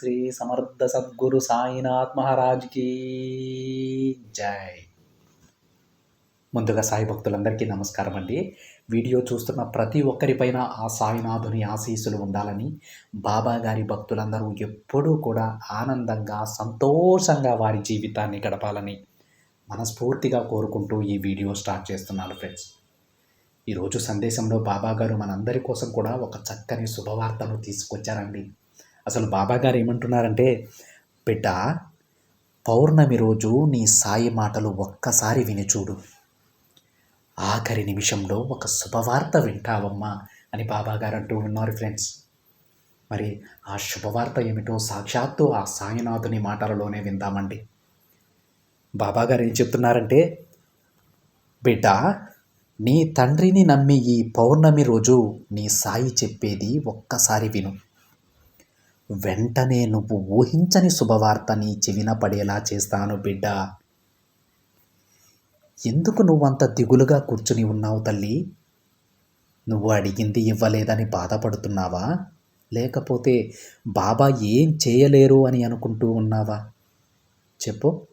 శ్రీ సమర్థ సద్గురు సాయినాథ్ మహారాజ్కి జై. ముందుగా సాయి భక్తులందరికీ నమస్కారం అండి. వీడియో చూస్తున్న ప్రతి ఒక్కరిపైన ఆ సాయినాథుని ఆశీస్సులు ఉండాలని బాబా గారి భక్తులందరూ ఎప్పుడూ కూడా ఆనందంగా సంతోషంగా వారి జీవితాన్ని గడపాలని మనస్ఫూర్తిగా కోరుకుంటూ ఈ వీడియో స్టార్ట్ చేస్తున్నాను ఫ్రెండ్స్. ఈరోజు సందేశంలో బాబాగారు మనందరి కోసం కూడా ఒక చక్కని శుభవార్తను తీసుకొచ్చారండి. అసలు బాబాగారు ఏమంటున్నారంటే బిడ్డ పౌర్ణమి రోజు నీ సాయి మాటలు ఒక్కసారి విని చూడు. ఆఖరి నిమిషంలో ఒక శుభవార్త వింటావమ్మా అని బాబాగారు అంటూ ఉన్నారు ఫ్రెండ్స్. మరి ఆ శుభవార్త ఏమిటో సాక్షాత్తు ఆ సాయినాథుని మాటలలోనే విందామండి. బాబాగారు ఏం చెప్తున్నారంటే బిడ్డ నీ తండ్రిని నమ్మి ఈ పౌర్ణమి రోజు నీ సాయి చెప్పేది ఒక్కసారి విను. వెంటనే నువ్వు ఊహించని శుభవార్త నీ చెవిన పడేలా చేస్తాను బిడ్డ. ఎందుకు నువ్వంత దిగులుగా కూర్చుని ఉన్నావు తల్లి? నువ్వు అడిగింది ఇవ్వలేదని బాధపడుతున్నావా? లేకపోతే బాబా ఏం చేయలేరు అని అనుకుంటూ ఉన్నావా? చెప్పు.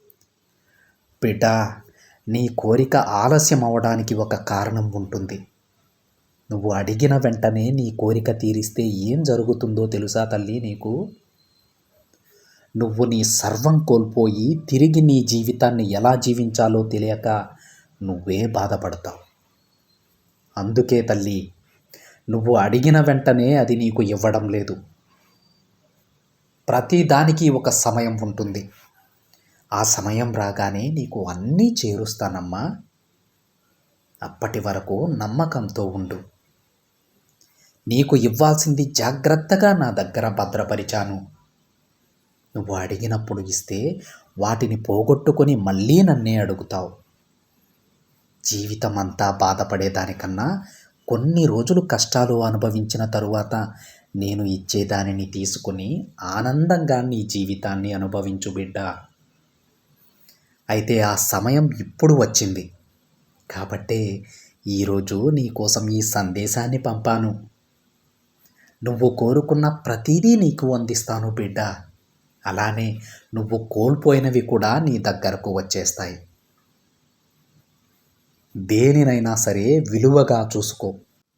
బిడ్డ నీ కోరిక ఆలస్యం అవడానికి ఒక కారణం ఉంటుంది. నువ్వు అడిగిన వెంటనే నీ కోరిక తీరిస్తే ఏం జరుగుతుందో తెలుసా తల్లి నీకు? నువ్వు నీ సర్వం కోల్పోయి తిరిగి నీ జీవితాన్ని ఎలా జీవించాలో తెలియక నువ్వే బాధపడతావు. అందుకే తల్లి నువ్వు అడిగిన వెంటనే అది నీకు ఇవ్వడం లేదు. ప్రతి దానికి ఒక సమయం ఉంటుంది. ఆ సమయం రాగానే నీకు అన్నీ చేరుస్తానమ్మా. అప్పటి వరకు నమ్మకంతో ఉండు. నీకు ఇవ్వాల్సింది జాగ్రత్తగా నా దగ్గర భద్రపరిచాను. నువ్వు అడిగినప్పుడు ఇస్తే వాటిని పోగొట్టుకొని మళ్ళీ నన్నే అడుగుతావు. జీవితం అంతా బాధపడేదానికన్నా కొన్ని రోజులు కష్టాలు అనుభవించిన తరువాత నేను ఇచ్చేదానిని తీసుకుని ఆనందంగా నీ జీవితాన్ని అనుభవించు బిడ్డ. అయితే ఆ సమయం ఇప్పుడు వచ్చింది. కాబట్టే ఈరోజు నీకోసం ఈ సందేశాన్ని పంపాను. నువ్వు కోరుకున్న ప్రతిదీ నీకు అందిస్తాను బిడ్డ. అలానే నువ్వు కోల్పోయినవి కూడా నీ దగ్గరకు వచ్చేస్తాయి. దేనినైనా సరే విలువగా చూసుకో.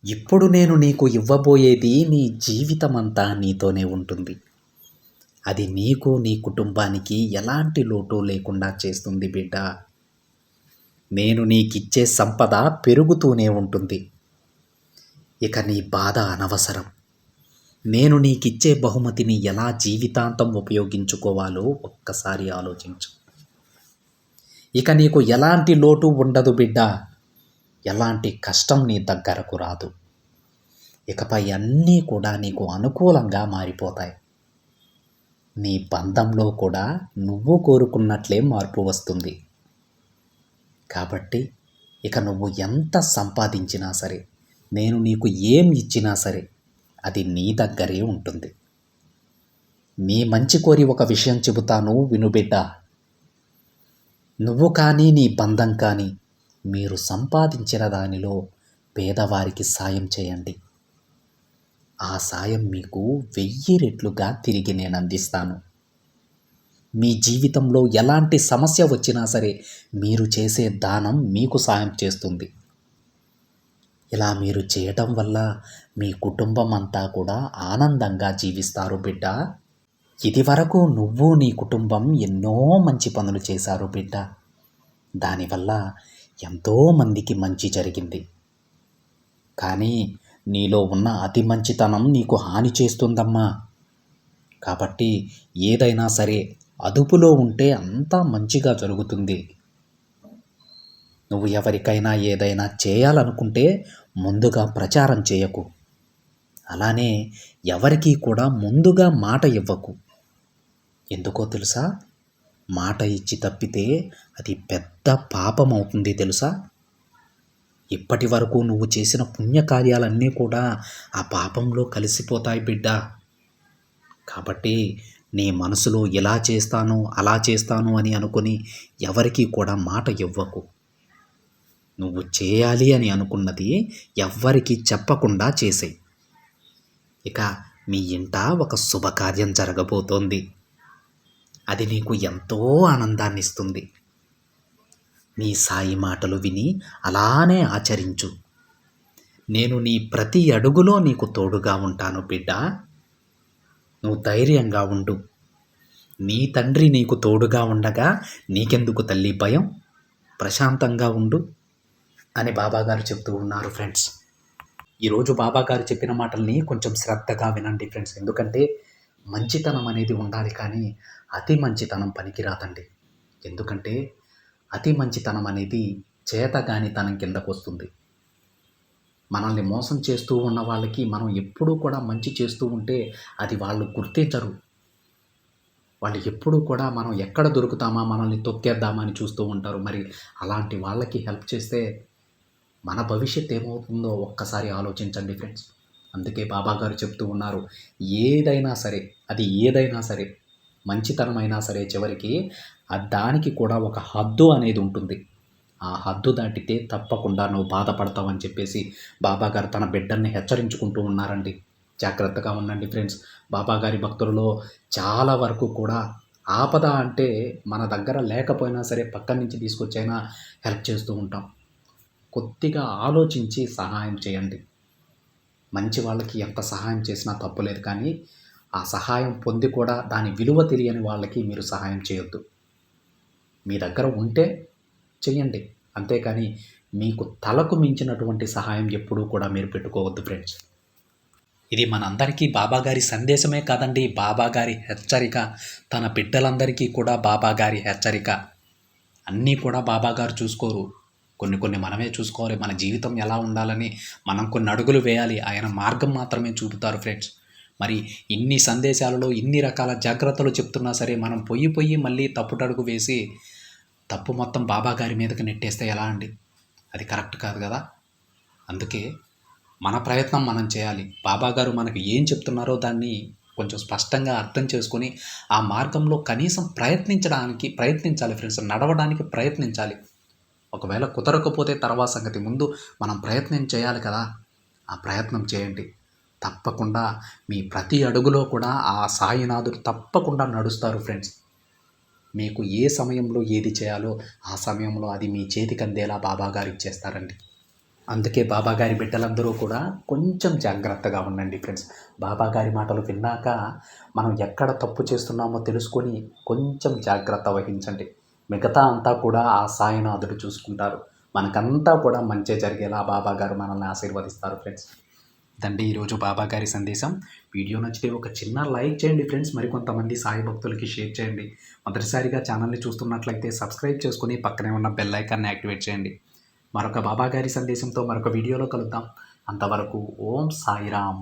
ఇప్పుడు నేను నీకు ఇవ్వబోయేది నీ జీవితమంతా నీతోనే ఉంటుంది. అది నీకు నీ కుటుంబానికి ఎలాంటి లోటు లేకుండా చేస్తుంది బిడ్డ. నేను నీకిచ్చే సంపద పెరుగుతూనే ఉంటుంది. ఇక నీ బాధ అనవసరం. నేను నీకిచ్చే బహుమతిని ఎలా జీవితాంతం ఉపయోగించుకోవాలో ఒక్కసారి ఆలోచించు. ఇక నీకు ఎలాంటి లోటు ఉండదు బిడ్డ. ఎలాంటి కష్టం నీ దగ్గరకు రాదు. ఇకపై అన్నీ కూడా నీకు అనుకూలంగా మారిపోతాయి. నీ బంధంలో కూడా నువ్వు కోరుకున్నట్లే మార్పు వస్తుంది. కాబట్టి ఇక నువ్వు ఎంత సంపాదించినా సరే నేను నీకు ఏం ఇచ్చినా సరే అది నీ దగ్గరే ఉంటుంది. నీ మంచి కోరి ఒక విషయం చెబుతాను వినుబిడ్డ నువ్వు కానీ నీ బంధం కానీ మీరు సంపాదించిన దానిలో పేదవారికి సాయం చేయండి. ఆ సాయం మీకు వెయ్యి రెట్లుగా తిరిగి నేను అందిస్తాను. మీ జీవితంలో ఎలాంటి సమస్య వచ్చినా సరే మీరు చేసే దానం మీకు సాయం చేస్తుంది. ఇలా మీరు చేయటం వల్ల మీ కుటుంబం అంతా కూడా ఆనందంగా జీవిస్తారు బిడ్డ. ఇది వరకు నువ్వు నీ కుటుంబం ఎన్నో మంచి పనులు చేశారు బిడ్డ. దానివల్ల ఎంతోమందికి మంచి జరిగింది. కానీ నీలో ఉన్న అతి మంచితనం నీకు హాని చేస్తుందమ్మా. కాబట్టి ఏదైనా సరే అదుపులో ఉంటే అంతా మంచిగా జరుగుతుంది. నువ్వు ఎవరికైనా ఏదైనా చేయాలనుకుంటే ముందుగా ప్రచారం చేయకు. అలానే ఎవరికీ కూడా ముందుగా మాట ఇవ్వకు. ఎందుకో తెలుసా? మాట ఇచ్చి తప్పితే అది పెద్ద పాపం అవుతుంది తెలుసా? ఇప్పటి వరకు నువ్వు చేసిన పుణ్యకార్యాలన్నీ కూడా ఆ పాపంలో కలిసిపోతాయి బిడ్డ. కాబట్టి నీ మనసులో ఇలా చేస్తాను అలా చేస్తాను అని అనుకుని ఎవరికీ కూడా మాట ఇవ్వకు. నువ్వు చేయాలి అని అనుకున్నది ఎవ్వరికీ చెప్పకుండా చేసేయి. ఇక మీ ఇంట ఒక శుభకార్యం జరగబోతోంది. అది నీకు ఎంతో ఆనందాన్ని ఇస్తుంది నీ సాయి మాటలు విని అలానే ఆచరించు. నేను నీ ప్రతి అడుగులో నీకు తోడుగా ఉంటాను బిడ్డ. నువ్వు ధైర్యంగా ఉండు. నీ తండ్రి నీకు తోడుగా ఉండగా నీకెందుకు తల్లి భయం? ప్రశాంతంగా ఉండు. అని బాబాగారు చెప్తూ ఉన్నారు ఫ్రెండ్స్. ఈరోజు బాబాగారు చెప్పిన మాటల్ని కొంచెం శ్రద్ధగా వినండి ఫ్రెండ్స్. ఎందుకంటే మంచితనం అనేది ఉండాలి కానీ అతి మంచితనం పనికిరాదండి. ఎందుకంటే అతి మంచితనం అనేది చేతగానితనం కిందకు వస్తుంది. మనల్ని మోసం చేస్తూ ఉన్న వాళ్ళకి మనం ఎప్పుడూ కూడా మంచి చేస్తూ ఉంటే అది వాళ్ళు గుర్తించరు. వాళ్ళు ఎప్పుడూ కూడా మనం ఎక్కడ దొరుకుతామా మనల్ని తొక్కేద్దామా అని చూస్తూ ఉంటారు. మరి అలాంటి వాళ్ళకి హెల్ప్ చేస్తే మన భవిష్యత్ ఏమవుతుందో ఒక్కసారి ఆలోచించండి ఫ్రెండ్స్. అందుకే బాబా గారు చెప్తూ ఉన్నారు ఏదైనా సరే అది ఏదైనా సరే మంచితనమైనా సరే చివరికి దానికి కూడా ఒక హద్దు అనేది ఉంటుంది. ఆ హద్దు దాటితే తప్పకుండా నువ్వు బాధపడతావని చెప్పేసి బాబా గారు తన బిడ్డల్ని హెచ్చరించుకుంటూ ఉన్నారండి. జాగ్రత్తగా ఉండండి ఫ్రెండ్స్. బాబా గారి భక్తులలో చాలా వరకు కూడా ఆపద అంటే మన దగ్గర లేకపోయినా సరే పక్కన నుంచి తీసుకొచ్చైనా హెల్ప్ చేస్తూ ఉంటాం. కొద్దిగా ఆలోచించి సహాయం చేయండి. మంచి వాళ్ళకి ఎంత సహాయం చేసినా తప్పులేదు కానీ ఆ సహాయం పొంది కూడా దాని విలువ తెలియని వాళ్ళకి మీరు సహాయం చేయొద్దు. మీ దగ్గర ఉంటే చెయ్యండి. అంతేకాని మీకు తలకు మించినటువంటి సహాయం ఎప్పుడూ కూడా మీరు పెట్టుకోవద్దు ఫ్రెండ్స్. ఇది మనందరికీ బాబాగారి సందేశమే కాదండి. బాబాగారి హెచ్చరిక తన బిడ్డలందరికీ కూడా బాబాగారి హెచ్చరిక. అన్నీ కూడా బాబాగారు చూసుకోరు. కొన్ని కొన్ని మనమే చూసుకోవాలి మన జీవితం ఎలా ఉండాలని మనం కొన్ని అడుగులు వేయాలి. ఆయన మార్గం మాత్రమే చూపుతారు ఫ్రెండ్స్ మరి ఇన్ని సందేశాలలో ఇన్ని రకాల జాగ్రత్తలు చెప్తున్నా సరే మనం పొయ్యి పొయ్యి మళ్ళీ తప్పుటడుగు వేసి తప్పు మొత్తం బాబా గారి మీదకి నెట్టేస్తే ఎలా అండి? అది కరెక్ట్ కాదు కదా? అందుకే మన ప్రయత్నం మనం చేయాలి. బాబా గారు మనకు ఏం చెప్తున్నారో దాన్ని కొంచెం స్పష్టంగా అర్థం చేసుకొని ఆ మార్గంలో కనీసం ప్రయత్నించడానికి ప్రయత్నించాలి ఫ్రెండ్స్ నడవడానికి ప్రయత్నించాలి. ఒకవేళ కుదరకపోతే తర్వాత సంగతి. ముందు మనం ప్రయత్నం చేయాలి కదా. ఆ ప్రయత్నం చేయండి. తప్పకుండా మీ ప్రతి అడుగులో కూడా ఆ సాయినాథుడు తప్పకుండా నడుస్తారు ఫ్రెండ్స్. మీకు ఏ సమయంలో ఏది చేయాలో ఆ సమయంలో అది మీ చేతికి అందేలా బాబాగారు ఇచ్చేస్తారండి. అందుకే బాబాగారి బిడ్డలందరూ కూడా కొంచెం జాగ్రత్తగా ఉండండి ఫ్రెండ్స్. బాబాగారి మాటలు విన్నాక మనం ఎక్కడ తప్పు చేస్తున్నామో తెలుసుకొని కొంచెం జాగ్రత్త వహించండి. మిగతా అంతా కూడా ఆ సాయినాథుడు చూసుకుంటారు. మనకంతా కూడా మంచి జరిగేలా బాబా గారు మనల్ని ఆశీర్వదిస్తారు ఫ్రెండ్స్. ఇదండి ఈరోజు బాబా గారి సందేశం. వీడియో నచ్చితే ఒక చిన్న లైక్ చేయండి ఫ్రెండ్స్. మరికొంతమంది సాయి భక్తులకి షేర్ చేయండి. మొదటిసారిగా ఛానల్ని చూస్తున్నట్లయితే సబ్స్క్రైబ్ చేసుకుని పక్కనే ఉన్న బెల్ ఐకాన్ని యాక్టివేట్ చేయండి. మరొక బాబా గారి సందేశంతో మరొక వీడియోలో కలుద్దాం. అంతవరకు ఓం సాయిరామ్.